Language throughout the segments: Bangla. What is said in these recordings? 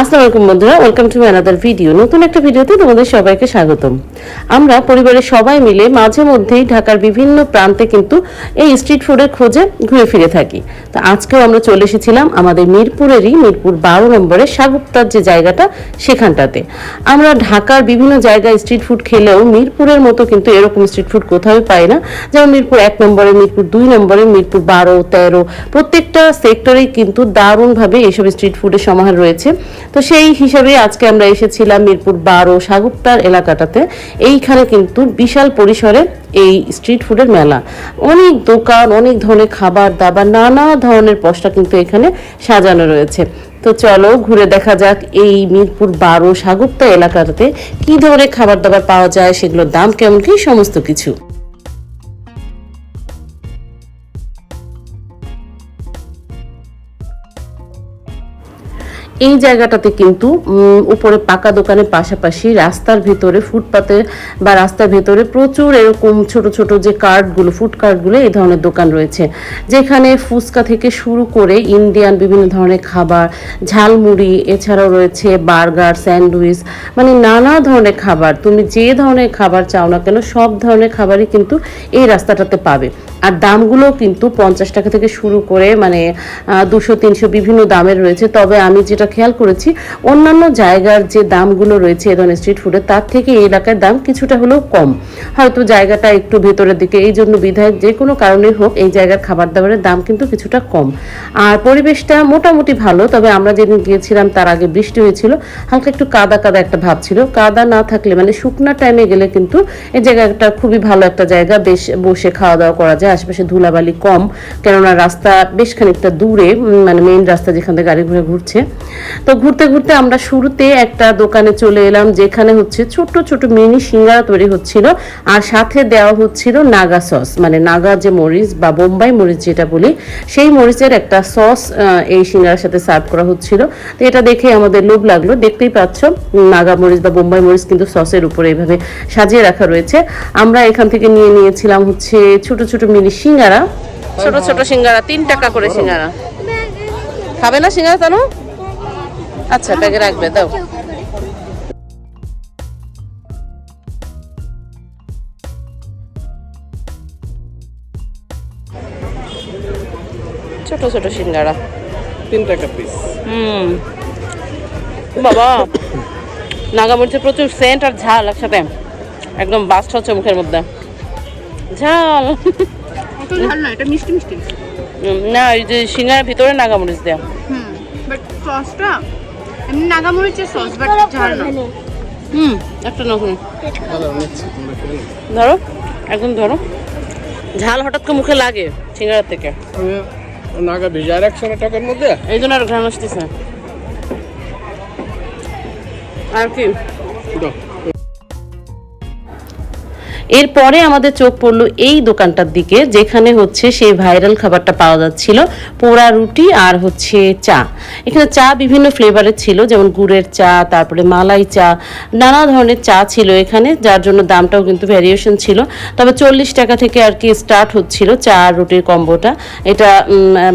আসসালামু আলাইকুম বন্ধুরা ওয়েলকাম টু অ্যানাদার ভিডিও নতুন একটা ভিডিওতে তোমাদের সবাইকে স্বাগতম। আমরা পরিবারের সবাই মিলে মাঝে মধ্যেই ঢাকার বিভিন্ন প্রান্তে কিন্তু এই স্ট্রিট ফুডের খোঁজে ঘুরে ফিরে থাকি। তো আজকেও আমরা চলে এসেছিলাম আমাদের মিরপুরেরই, মিরপুর বারো নম্বরের সাগুপ্তার যে জায়গাটা, সেখানটাতে। আমরা ঢাকার বিভিন্ন জায়গায় স্ট্রিট ফুড খেলেও মিরপুরের মতো কিন্তু এরকম স্ট্রিট ফুড কোথাও পাই না। যেমন মিরপুর এক নম্বরে মিরপুর দুই নম্বরে মিরপুর বারো, তেরো, প্রত্যেকটা সেক্টরেই কিন্তু দারুণভাবে এইসব স্ট্রিট ফুডের সমাহার রয়েছে। তো সেই হিসাবে আজকে আমরা এসেছিলাম মিরপুর বারো সাগুপ্তার এলাকাটাতে। এইখানে কিন্তু বিশাল পরিসরে এই স্ট্রিট ফুডের মেলা। অনেক দোকান, অনেক ধরনের খাবার, দাবার, নানা ধরনের পশটা কিন্তু এখানে সাজানো রয়েছে। তো চলো ঘুরে দেখা যাক এই মিরপুর বারো সাগুপ্তা এলাকাটাতে কি ধরনের খাবার দাবার পাওয়া যায়, সেগুলোর দাম কেমন কি, সমস্ত কিছু। এই জায়গাটাতে কিন্তু উপরে পাকা দোকানের পাশাপাশি রাস্তার ভিতরে, ফুটপাতে বা রাস্তার ভেতরে প্রচুর এরকম ছোট ছোট যে কার্ডগুলো, ফুড কার্ডগুলো, এই ধরনের দোকান রয়েছে। যেখানে ফুচকা থেকে শুরু করে ইন্ডিয়ান বিভিন্ন ধরনের খাবার, ঝালমুড়ি, এছাড়াও রয়েছে বার্গার, স্যান্ডউইচ মানে নানা ধরনের খাবার। তুমি যে ধরনের খাবার চাও না কেন, সব ধরনের খাবারই কিন্তু এই রাস্তাটাতে পাবে। আর দামগুলো কিন্তু পঞ্চাশ টাকা থেকে শুরু করে মানে দুশো, তিনশো বিভিন্ন দামের রয়েছে। তবে আমি যেটা খেয়াল করেছি, অন্যান্য জায়গার যে দামগুলো রয়েছে এ ধরনের স্ট্রিট ফুডের তার থেকে এই এলাকার দাম কিছুটা হলেও কম। হয়তো জায়গাটা একটু ভেতরের দিকে, এই জন্য বিধায় যে কোনো কারণে হোক, এই জায়গার খাবার দাবারের দাম কিন্তু কিছুটা কম। আর পরিবেশটা মোটামুটি ভালো, তবে আমরা যেদিন গিয়েছিলাম তার আগে বৃষ্টি হয়েছিল, হালকা একটু কাদা কাদা একটা ভাব ছিল। কাদা না থাকলে মানে শুকনা টাইমে গেলে কিন্তু এই জায়গাটা খুবই ভালো একটা জায়গা, বেশ বসে খাওয়া দাওয়া করা যায়, আশেপাশে ধুলাবালি কম, কেননা রাস্তা বেশ খানিকটা দূরে মানে মেইন রাস্তা যেখান থেকে গাড়ি ঘুরে ঘুরছে। তো ঘুরতে ঘুরতে আমরা শুরুতে একটা দোকানে চলে এলাম যেখানে হচ্ছে ছোট ছোট মিনি সিঙ্গারা তৈরি হচ্ছিল আর সাথে দেওয়া হচ্ছিল নাগা সস মানে নাগা যে মরিচ বা বোম্বাই মরিচ যেটা বলি সেই মরিচের একটা সস এই সিঙ্গারার সাথে সার্ভ করা হচ্ছিল। তো এটা দেখে আমাদের লোভ লাগল। দেখতেই পাচ্ছ নাগা মরিচ বা বোম্বাই মরিচ কিন্তু সসের উপরে এইভাবে সাজিয়ে রাখা রয়েছে। আমরা এখান থেকে নিয়ে নিয়েছিলাম হচ্ছে ছোট ছোট মিনি সিঙ্গারা। ছোট ছোট সিঙ্গারা তিন টাকা করে সিঙ্গারা। খাবে না সিঙ্গারা তানু? আচ্ছা ব্যাগে রাখবে দাও। ছোট ছোট সিঙ্গারা। তিন টাকা পিস হুম। বাবা নাগামরিচের প্রচুর সেন্ট আর ঝাল একসাথে। একদম বাস্ট হচ্ছে মুখের মধ্যে। ঝাল। না এটা মিষ্টি মিষ্টি। না এই যে সিঙ্গার ভিতরে নাগামরিচ দেয়া। হুম বাট সসটা এমনি নাগামরিচের সস বাট ঝাল না। হুম একটা খেলে ধরো একদম ধরো। ঝাল হঠাৎ করে মুখে লাগে সিঙ্গারা থেকে। নাগা ভেজা আর একশো টাকার মধ্যে? এই জন্য আর ঘ্রাণ আসতেছে। আর কি। এরপরে আমাদের চোখ পড়ল এই দোকানটার দিকে, যেখানে হচ্ছে সেই ভাইরাল খাবারটা পাওয়া যাচ্ছিল, পোড়া রুটি আর হচ্ছে চা। এখানে চা বিভিন্ন ফ্লেভারের ছিল, যেমন গুড়ের চা, তারপরে মালাই চা, নানা ধরনের চা ছিল এখানে, যার জন্য দামটাও কিন্তু ভ্যারিয়েশন ছিল। তবে চল্লিশ টাকা থেকে আর কি স্টার্ট হচ্ছিল চা আর রুটির কম্বোটা। এটা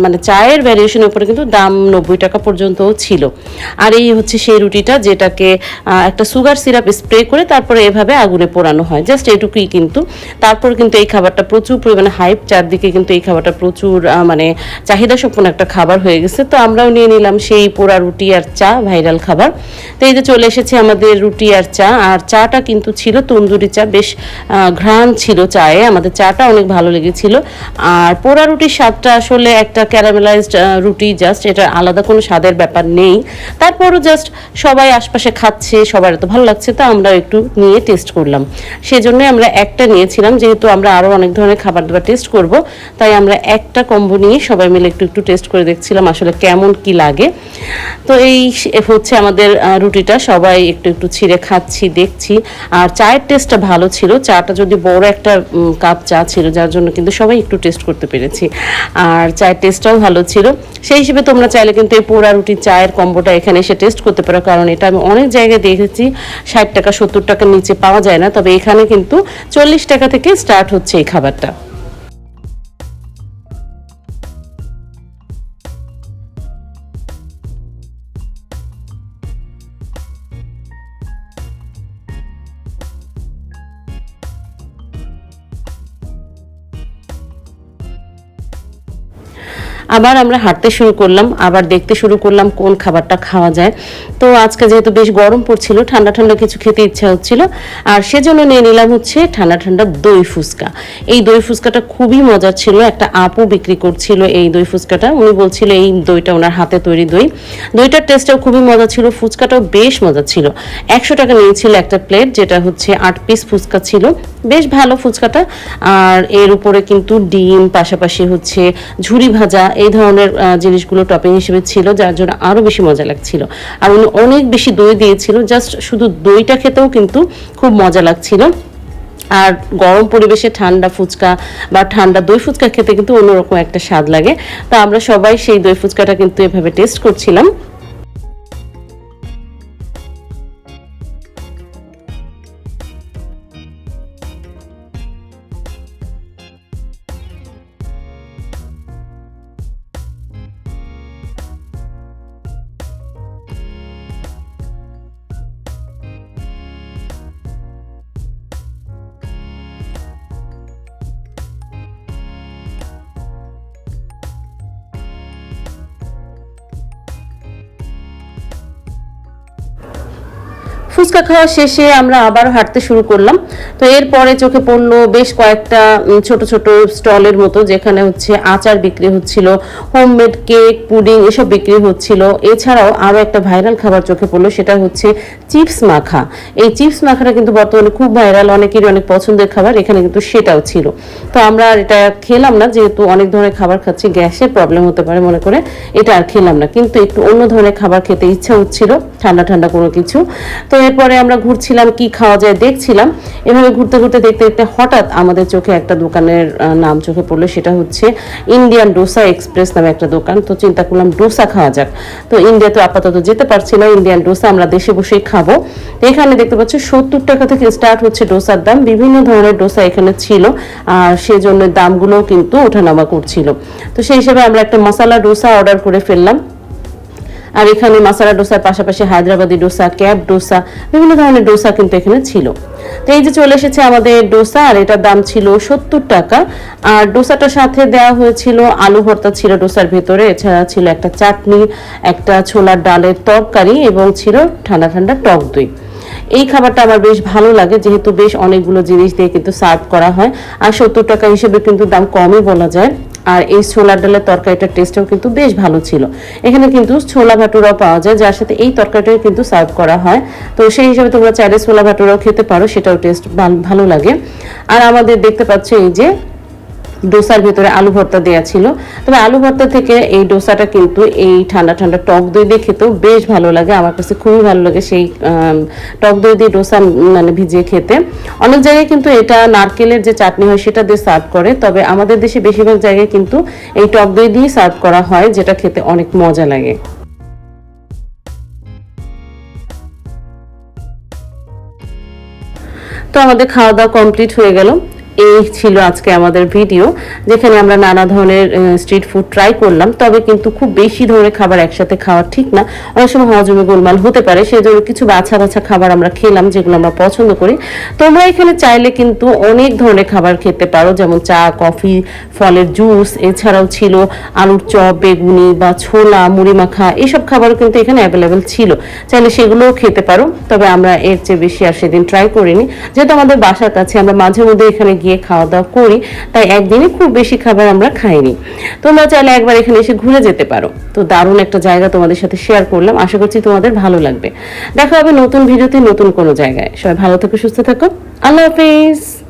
মানে চায়ের ভ্যারিয়েশনের উপরে কিন্তু দাম নব্বই টাকা পর্যন্তও ছিল। আর এই হচ্ছে সেই রুটিটা, যেটাকে একটা সুগার সিরাপ স্প্রে করে তারপরে এভাবে আগুনে পোড়ানো হয়। জাস্ট এটুকুই কিন্তু তারপর কিন্তু এই খাবারটা প্রচুর পরিমাণে হাইপ চারদিকে কিন্তু এই খাবারটা প্রচুর মানে চাহিদা সম্পন্ন একটা খাবার হয়ে গেছে। তো আমরাও নিয়ে নিলাম সেই পোড়া রুটি আর চা, ভাইরাল খাবার। তো এই যে চলে এসেছে আমাদের রুটি আর চা, আর চাটা কিন্তু ছিল তন্দুরি চা, বেশ ঘ্রাণ ছিল চায়ে। আমাদের চাটা অনেক ভালো লেগেছিল। আর পোড়া রুটির স্বাদটা আসলে একটা ক্যারামেলাইজড রুটি জাস্ট এটা আলাদা কোনো স্বাদের ব্যাপার নেই। তারপরও জাস্ট সবাই আশপাশে খাচ্ছে, সবার এত ভালো লাগছে, তো আমরা একটু নিয়ে টেস্ট করলাম। সেজন্য আমরা একটা নিয়েছিলাম, যেহেতু আমরা আরও অনেক ধরনের খাবার দাবার টেস্ট করব, তাই আমরা একটা কম্বো নিয়ে সবাই মিলে একটু একটু টেস্ট করে দেখছিলাম আসলে কেমন কি লাগে। তো এই হচ্ছে আমাদের রুটিটা, সবাই একটু একটু ছিঁড়ে খাচ্ছি, দেখছি। আর চায়ের টেস্টটা ভালো ছিল, চাটা যদি বড় একটা কাপ চা ছিল, যার জন্য কিন্তু সবাই একটু টেস্ট করতে পেরেছি। আর চায়ের টেস্টটাও ভালো ছিল। সেই হিসেবে তোমরা চাইলে কিন্তু এই পোড়া রুটি চায়ের কম্বোটা এখানে এসে টেস্ট করতে পারো, কারণ এটা আমি অনেক জায়গায় দেখেছি, ষাট টাকা, সত্তর টাকার নিচে পাওয়া যায় না, তবে এখানে কিন্তু চল্লিশ টাকা থেকে স্টার্ট হচ্ছে এই খাবারটা। আবার আমরা হাঁটতে শুরু করলাম, আবার দেখতে শুরু করলাম কোন খাবারটা খাওয়া যায়। তো আজকে যেহেতু বেশ গরম পড়ছিল, ঠান্ডা ঠান্ডা কিছু খেতে ইচ্ছা হচ্ছিল, আর সেজন্য নিয়ে নিলাম হচ্ছে ঠান্ডা ঠান্ডা দই ফুচকা। এই দই ফুচকাটা খুবই মজার ছিল, একটা আপু বিক্রি করছিল এই দই ফুচকাটা, উনি বলছিল এই দইটা ওনার হাতে তৈরি দই। দইটার টেস্টটাও খুবই মজা ছিল, ফুচকাটাও বেশ মজা ছিল। একশো টাকা নিয়েছিল একটা প্লেট, যেটা হচ্ছে আট পিস ফুচকা ছিল। বেশ ভালো ফুচকাটা, আর এর উপরে কিন্তু ডিম, পাশাপাশি হচ্ছে ঝুরি ভাজা, এই ধরনের জিনিসগুলো টপিং হিসেবে ছিল, যার জন্য আরও বেশি মজা লাগছিল। আর উনি অনেক বেশি দই দিয়েছিল জাস্ট শুধু দইটা খেতেও কিন্তু খুব মজা লাগছিল। আর গরম পরিবেশে ঠান্ডা ফুচকা বা ঠান্ডা দই ফুচকা খেতে কিন্তু অন্যরকম একটা স্বাদ লাগে। তা আমরা সবাই সেই দই ফুচকাটা কিন্তু এভাবে টেস্ট করছিলাম। ফুচকা খাওয়া শেষে আমরা আবার হাঁটতে শুরু করলাম। তো এরপরে চোখে পড়ল বেশ কয়েকটা ছোট ছোট স্টলের মতো, যেখানে হচ্ছে আচার বিক্রি হচ্ছিল, হোমমেড কেক, পুডিং এসব বিক্রি হচ্ছিল। এছাড়াও আরও একটা ভাইরাল খাবার চোখে পড়ল, সেটা হচ্ছে চিপস মাখা। এই চিপস মাখাটা কিন্তু বর্তমানে খুব ভাইরাল, অনেকেরই অনেক পছন্দের খাবার, এখানে কিন্তু সেটাও ছিল। তো আমরা আর এটা খেলাম না, যেহেতু অনেক ধরনের খাবার খাচ্ছি, গ্যাসের প্রবলেম হতে পারে মনে করে, এটা আর খেলাম না। কিন্তু একটু অন্য ধরনের খাবার খেতে ইচ্ছা হচ্ছিল, ঠান্ডা ঠান্ডা কোনো কিছু। তো এরপরে আমরা ঘুরছিলাম, কি খাওয়া যায় দেখছিলাম। এভাবে ঘুরতে ঘুরতে দেখতে দেখতে হঠাৎ আমাদের চোখে একটা দোকানের নাম চোখে পড়ল। সেটা হচ্ছে ইন্ডিয়ান ডোসা এক্সপ্রেস নামে একটা দোকান। তো চিন্তা করলাম ডোসা খাওয়া যাক। তো ইন্ডিয়া তো আপাতত যেতে পারছি না। ইন্ডিয়ান ডোসা আমরা দেশে বসেই খাব। এখানে দেখতে পাচ্ছি, সত্তর টাকা থেকে স্টার্ট হচ্ছে ডোসার দাম। বিভিন্ন ধরনের ডোসা এখানে ছিল। আর সেজন্য দামগুলোও কিন্তু ওঠানামা করছিল। তো সেই হিসেবে আমরা একটা মশলা ডোসা অর্ডার করে ফেললাম। আর এখানে মাসালা ডোসার পাশাপাশি হায়দ্রাবাদি ডোসা, ক্যাব ডোসা, বিভিন্ন ধরনের ডোসা কিন্তু এখানে ছিল। তো এই যে চলে এসেছে আমাদের ডোসা, আর এটার দাম ছিল সত্তর টাকা। আর ডোসাটার সাথে দেওয়া হয়েছিল আলু ভর্তা ছিল ডোসার ভেতরে, এছাড়া ছিল একটা চাটনি, একটা ছোলার ডালের তরকারি এবং ছিল ঠান্ডা ঠান্ডা টক দই। এই খাবারটা আমার বেশ ভালো লাগে, যেহেতু বেশ অনেকগুলো জিনিস দিয়ে কিন্তু সার্ভ করা হয়। আর সত্তর টাকা হিসেবে কিন্তু দাম কমই বলা যায়। আর এই ছোলার ডালের তরকারিটার টেস্টও কিন্তু বেশ ভালো ছিল। এখানে কিন্তু ছোলা ভাটুরাও পাওয়া যায়, যার সাথে এই তরকারিটাও কিন্তু সার্ভ করা হয়। তো সেই হিসাবে তোমরা চাইলে ছোলা ভাটুরাও খেতে পারো, সেটাও টেস্ট ভালো লাগে। আর আমাদের দেখতে পাচ্ছ এই যে ডোসার ভেতরে আলু ভর্তা দেওয়া ছিল। তবে আলু ভর্তা থেকে এই ডোসাটা কিন্তু এই ঠান্ডা ঠান্ডা টক দই দিয়ে খেতেও বেশ ভালো লাগে। আমার কাছে খুবই ভালো লাগে সেই টক দই দিয়ে ডোসা মানে ভিজিয়ে খেতে। অনেক জায়গায় কিন্তু এটা নারকেলের যে চাটনি হয় সেটা দিয়ে সার্ভ করে। তবে আমাদের দেশে বেশিরভাগ জায়গায় কিন্তু এই টক দই দিয়ে সার্ভ করা হয়, যেটা খেতে অনেক মজা লাগে। তো আমাদের খাওয়া দাওয়া কমপ্লিট হয়ে গেল। এই ছিল আজকে আমাদের ভিডিও, যেখানে আমরা নানা ধরনের স্ট্রিট ফুড ট্রাই করলাম, তবে কিন্তু খুব বেশি ধরনের খাবার একসাথে খাওয়া ঠিক না। অনেক সময় হজমে গোলমাল হতে পারে সেই জন্য কিছু বাছা বাছা খাবার আমরা খেলাম, যেগুলো আমরা পছন্দ করি। তোমরা এখানে চাইলে কিন্তু অনেক ধরনের খাবার খেতে পারো, যেমন চা, কফি, ফলের জুস, এছাড়াও ছিল আলুর চপ, বেগুনি বা ছোলা, মুড়ি মাখা এইসব খাবারও কিন্তু এখানে অ্যাভেলেবেল ছিল। চাইলে সেগুলোও খেতে পারো, তবে আমরা এর চেয়ে বেশি আর সেদিন ট্রাই করিনি। যেহেতু আমাদের বাসার কাছে, আমরা মাঝে মধ্যে এখানে গিয়ে খাওয়া দাওয়া করি, তাই একদিনে খুব বেশি খাবার আমরা খাইনি। তোমরা চাইলে একবার এখানে এসে ঘুরে যেতে পারো। তো দারুণ একটা জায়গা তোমাদের সাথে শেয়ার করলাম, আশা করছি তোমাদের ভালো লাগবে। দেখা হবে নতুন ভিডিওতে নতুন কোনো জায়গায়। সবাই ভালো থেকো, সুস্থ থাকো। আল্লাহ হাফিজ।